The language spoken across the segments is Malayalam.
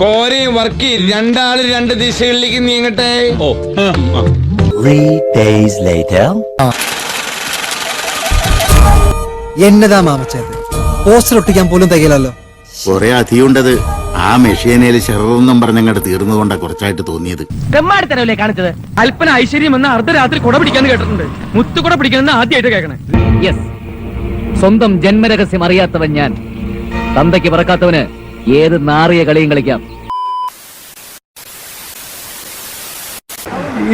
കോരയും വർക്കി രണ്ടാൾ രണ്ട് ദിശകളിലേക്ക് നീങ്ങട്ടെ. ഓ. Three days later. എന്നതാ മാമച്ചത് പോസ്റ്റർ ഒട്ടിക്കാൻ പോലും തികയില്ലല്ലോ. കൊറേ അധികമുണ്ടത് ആ മെഷീനേൽ ഷെറൊന്നും പറഞ്ഞങ്ങോട്ട് തീർന്നുകൊണ്ടാ കുറച്ചായിട്ട് തോന്നിയത്. തെമ്മാടിത്തരവല്ലേ കാണിച്ചത്? അല്പന ഐശ്വര്യം എന്ന് അർദ്ധരാത്രി കുട പിടിക്കാന്ന് കേട്ടിട്ടുണ്ട്. മുത്തു കുട പിടിക്കണമെന്ന് ആദ്യമായിട്ട് കേൾക്കണേ. യെസ് സ്വന്തം ജന്മരഹസ്യം അറിയാത്തവൻ ഞാൻ. തന്തയ്ക്ക് പറക്കാത്തവന് ഏത് നാറിയ കളിയും കളിക്കാം.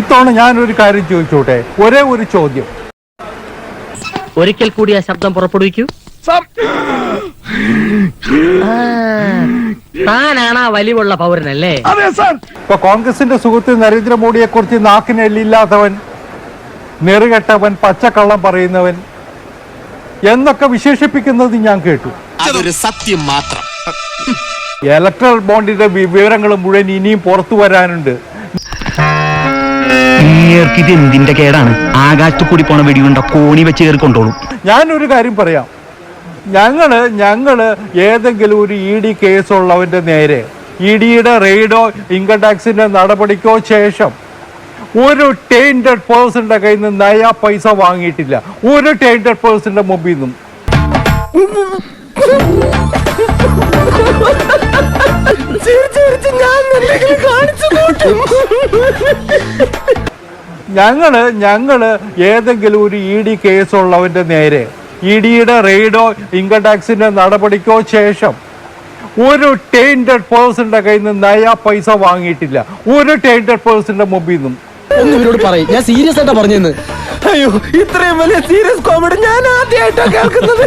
ഇത്തവണ ഞാനൊരു കാര്യം ചോദിച്ചോട്ടെ? ഒരേ ഒരു ചോദ്യം. ഒരിക്കൽ കൂടി ആ ശബ്ദം പുറപ്പെടുവിക്കൂ. താനാണ് ആ വലിവുള്ള പൗരനല്ലേ? ഇപ്പൊ കോൺഗ്രസിന്റെ സുഹൃത്ത് നരേന്ദ്രമോദിയെ കുറിച്ച് നാക്കിന് എല്ലില്ലാത്തവൻ നെറുകെട്ടവൻ പച്ചക്കള്ളം പറയുന്നവൻ എന്നൊക്കെ വിശേഷിപ്പിക്കുന്നത് ഞാൻ കേട്ടു. അതൊരു സത്യം മാത്രം. ഇലക്ട്രൽ ബോണ്ടിന്റെ വിവരങ്ങൾ മുഴുവൻ ഇനിയും പുറത്തു വരാനുണ്ട്. ഇത് എന്തിന്റെ കേടാണ്? ആകാശത്ത് കൂടി പോണ വെടിയുണ്ട കോണി വെച്ച് കയറിക്കൊണ്ടോളും ഞാനൊരു കാര്യം പറയാം. ഞങ്ങൾ ഞങ്ങൾ ഏതെങ്കിലും ഒരു ഇ ഡി കേസുള്ളവന്റെ നേരെ ഇ ഡിയുടെ റെയ്ഡോ ഇൻകം ടാക്സിന്റെ നടപടിക്കോ ശേഷം ഒരു ടേന്റഡ് പേഴ്സന്റെ കയ്യിൽ നിന്ന് നയ പൈസ വാങ്ങിയിട്ടില്ല. ഒരു ടേന്റഡ് പേഴ്സന്റെ മുമ്പിൽ നിന്നും. ഞങ്ങൾ ഞങ്ങൾ ഏതെങ്കിലും ഒരു ഇ ഡി കേസുള്ളവന്റെ നേരെ ഇ ഡിയുടെ റെയ്ഡോ ഇൻകം ടാക്സിന്റെ നടപടിക്കോ ശേഷം ഒരു ടെയിൻഡ് പേഴ്സന്റെ കയ്യിൽ നിന്ന് നയ പൈസ വാങ്ങിയിട്ടില്ല. ഒരു ടെയിൻഡ് പേഴ്സന്റെ മുമ്പിൽ നിന്നും. ഒന്നും ഇവരോട് പറയും. ഞാൻ സീരിയസ് ആയിട്ടാ പറഞ്ഞെന്ന് അയ്യോ ഇത്രയും വലിയ സീരിയസ് കോമഡി ഞാൻ ആദ്യമായിട്ടാണ് കേൾക്കുന്നത്.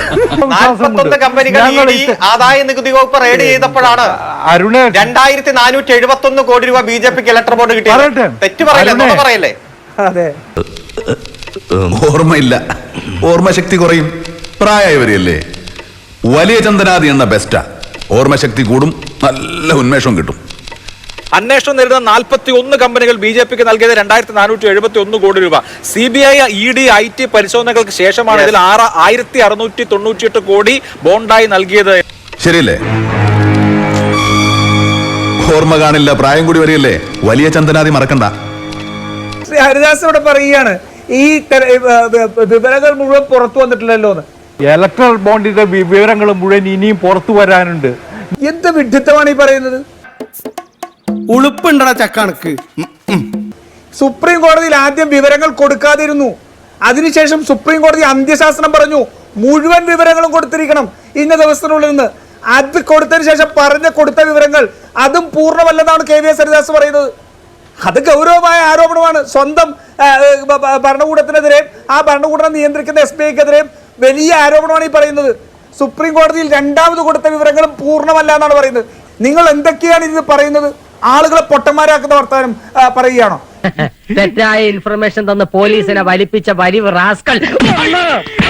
നാൽപ്പത്തൊന്ന് കമ്പനികൾ ഞങ്ങൾ ഇ ഡി ആദായ നികുതി വകുപ്പ് റെയ്ഡ് ചെയ്തപ്പോഴാണ് അരുണ്. രണ്ടായിരത്തി നാനൂറ്റി എഴുപത്തി ഒന്ന് കോടി രൂപ ബി ജെ പിക്ക് ഇലക്ട്രൽ ബോർഡ് കിട്ടി. തെറ്റ് പറയല്ലേ? നുണ പറയല്ലേ? അതെ. ഓർമ്മയില്ല. ഓർമ്മശക്തി കുറയും. പ്രായമായവരെയല്ലേ? വലിയ ചന്ദനാദി എന്ന ബെസ്റ്റാ ഓർമ്മശക്തി കൂടും. നല്ല ഉന്മേഷവും കിട്ടും. അന്വേഷണം നേരിടുന്ന നാൽപ്പത്തി ഒന്ന് കമ്പനികൾ ബി ജെ പിക്ക് നൽകിയത് രണ്ടായിരത്തി നാനൂറ്റി എഴുപത്തി ഒന്ന് കോടി രൂപ. C B I E D I T പരിശോധനകൾക്ക് ശേഷമാണ് ഇതിൽ ആറ് ആയിരത്തി അറുന്നൂറ്റി തൊണ്ണൂറ്റിയെട്ട് കോടി ബോണ്ടായി നൽകിയത്. ശരിയല്ലേ? ഓർമ്മ കാണില്ല. പ്രായം കൂടി വരികയല്ലേ? വലിയ ചന്ദനാദി മറക്കണ്ട. ശ്രീ ഹരിദാസ് ഇവിടെ പറയുകയാണ് ഈ വിവരങ്ങൾ മുഴുവൻ പുറത്തു വന്നിട്ടില്ലല്ലോ എന്ന്. ഇലക്ട്രൽ ബോണ്ടിന്റെ വിവരങ്ങൾ മുഴുവൻ ഇനിയും പുറത്തു വരാനുണ്ട്. എന്ത് വിഡിത്തമാണ് ഈ പറയുന്നത്? ഉളുപ്പുണ്ടടാ ചക്കണക്ക്. സുപ്രീം കോടതിയിൽ ആദ്യം വിവരങ്ങൾ കൊടുക്കാതിരുന്നു. അതിനുശേഷം സുപ്രീം കോടതി അന്ത്യശാസനം പറഞ്ഞു മുഴുവൻ വിവരങ്ങളും കൊടുത്തിരിക്കണം ഇന്ന ദിവസത്തിനുള്ളിൽ നിന്ന്. അത് കൊടുത്തതിന് ശേഷം പറഞ്ഞ കൊടുത്ത വിവരങ്ങൾ അതും പൂർണമല്ലെന്നാണ് കെ വി എസ് ഹരിദാസ് പറയുന്നത്. അത് ഗൗരവമായ ആരോപണമാണ്. സ്വന്തം ഭരണകൂടത്തിനെതിരെയും ആ ഭരണകൂടം നിയന്ത്രിക്കുന്ന എസ് ബി ഐക്കെതിരെയും വലിയ ആരോപണമാണ് ഈ പറയുന്നത്. സുപ്രീം കോടതിയിൽ രണ്ടാമത് കൊടുത്ത വിവരങ്ങളും പൂർണമല്ല എന്നാണ് പറയുന്നത്. നിങ്ങൾ എന്തൊക്കെയാണ് ഇത് പറയുന്നത്? ആളുകളെ പൊട്ടന്മാരാക്കുന്ന വർത്താനം പറയുകയാണോ? തെറ്റായ ഇൻഫർമേഷൻ തന്ന് പോലീസിനെ വലിപ്പിച്ച വലിവ് റാസ്കൾ